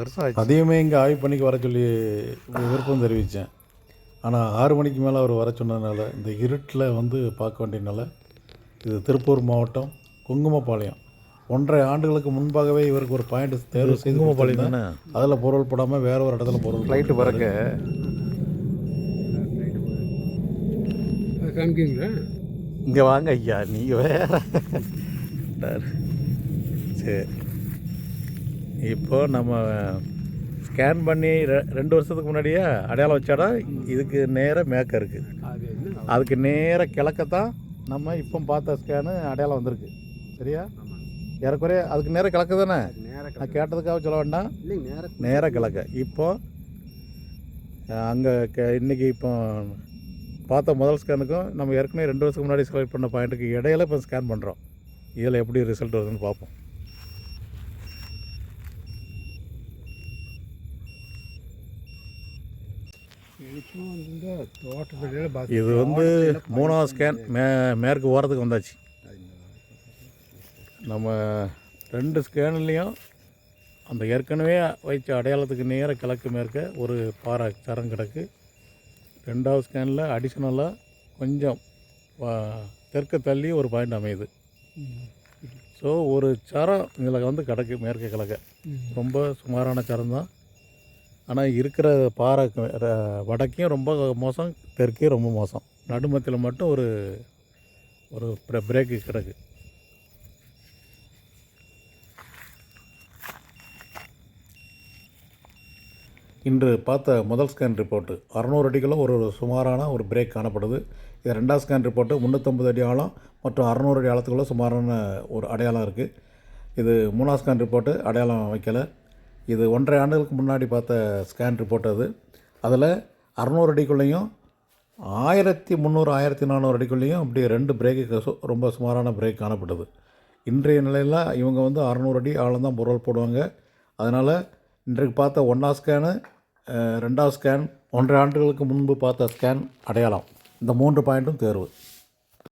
வருஷம் ஆச்சு அதையுமே இங்கே ஆய்வு பண்ணிக்கு வர சொல்லி விருப்பம் தெரிவித்தேன் ஆனால் ஆறு மணிக்கு மேலே அவர் வர சொன்னதுனால இந்த இருட்டில் வந்து பார்க்க வேண்டியனால இது திருப்பூர் மாவட்டம் குங்குமப்பாளையம். ஒன்றரை ஆண்டுகளுக்கு முன்பாகவே இவருக்கு ஒரு பாயிண்ட் தேர்வு செய்து குங்குமப்பாளையம் கொடுத்திருந்தேன். அதில் பொருள் போடாமல் வேற ஒரு இடத்துல பொருள் ஃப்ளைட்டு பறக்க. அது காமிக்கிங்களா இங்கே வாங்க ஐயா நீங்கள் வேற. சரி. இப்போ நம்ம ஸ்கேன் பண்ணி ரெ- ரெண்டு வருஷத்துக்கு முன்னாடியே அடையாளம் வச்சாடா இதுக்கு நேராக மேக்க இருக்குது அதுக்கு நேராக கிழக்கத்தான் நம்ம இப்போ பார்த்த ஸ்கேனு அடையாளம் வந்திருக்கு. சரியா? ஏறக்குறைய அதுக்கு நேராக கிழக்கு தானே? நான் கேட்டதுக்காக சொல்ல வேண்டாம். நேரம் நேராக கிழக்க. இப்போ அங்கே க இன்றைக்கி இப்போ பார்த்த முதல் ஸ்கேனுக்கும் நம்ம ஏற்கனவே ரெண்டு வருஷத்துக்கு முன்னாடி செலக்ட் பண்ண பாயிண்ட்டுக்கு இடையில இப்போ ஸ்கேன் பண்ணுறோம் இதில் எப்படி ரிசல்ட் வருதுன்னு பார்ப்போம் எனக்கும் வந்து தோட்டத்துலேயே பார்த்து இது வந்து மூணாவது ஸ்கேன் மே மேற்கு ஓரத்துக்கு வந்தாச்சு. நம்ம ரெண்டு ஸ்கேன்லேயும் அந்த ஏற்கனவே வைச்ச அடையாளத்துக்கு நேர கிழக்கு மேற்க ஒரு பாறை சரம் கிடக்கு. ரெண்டாவது ஸ்கேனில் அடிஷ்னலாக கொஞ்சம் தெற்க தள்ளி ஒரு பாயிண்ட் அமையுது. ஸோ ஒரு சரம் இதில் வந்து கிடக்கு மேற்க கிழக்க. ரொம்ப சுமாரான சரம் தான். ஆனால் இருக்கிற பாறை வடக்கையும் ரொம்ப மோசம் தெற்கையும் ரொம்ப மோசம். நடுமத்தில் மட்டும் ஒரு ஒரு பிரேக்கு கிடக்கு. இன்று பார்த்த முதல் ஸ்கேன் ரிப்போர்ட்டு அறநூறு அடிகளும் ஒரு சுமாரான ஒரு பிரேக் காணப்படுது. இது ரெண்டாவது ஸ்கேன் ரிப்போர்ட்டு முந்நூற்றம்பது அடி ஆழம் மற்றும் அறநூறு அடி ஆழத்துக்குள்ளே சுமாரான ஒரு அடையாளம் இருக்குது இது மூணாவது ஸ்கேன் ரிப்போர்ட்டு அடையாளம் வைக்கலை. இது ஒன்றரை ஆண்டுகளுக்கு முன்னாடி பார்த்த ஸ்கேன் ரிப்போர்ட் அது. அதில் அறநூறு அடிக்குள்ளேயும் ஆயிரத்தி முந்நூறு ஆயிரத்தி நானூறு அடிக்குள்ளேயும் அப்படி ரெண்டு பிரேக்கு ரொம்ப சுமாரான பிரேக் காணப்பட்டது இன்றைய நிலையில் இவங்க வந்து அறநூறு அடி ஆழம் தான் பொருள் போடுவாங்க. அதனால் இன்றைக்கு பார்த்த ஒன்றாவது ஸ்கேனு ரெண்டாவது ஸ்கேன் ஒன்றரை ஆண்டுகளுக்கு முன்பு பார்த்த ஸ்கேன் அடையாளம். இந்த மூன்று பாயிண்ட்டும் தேர்வு.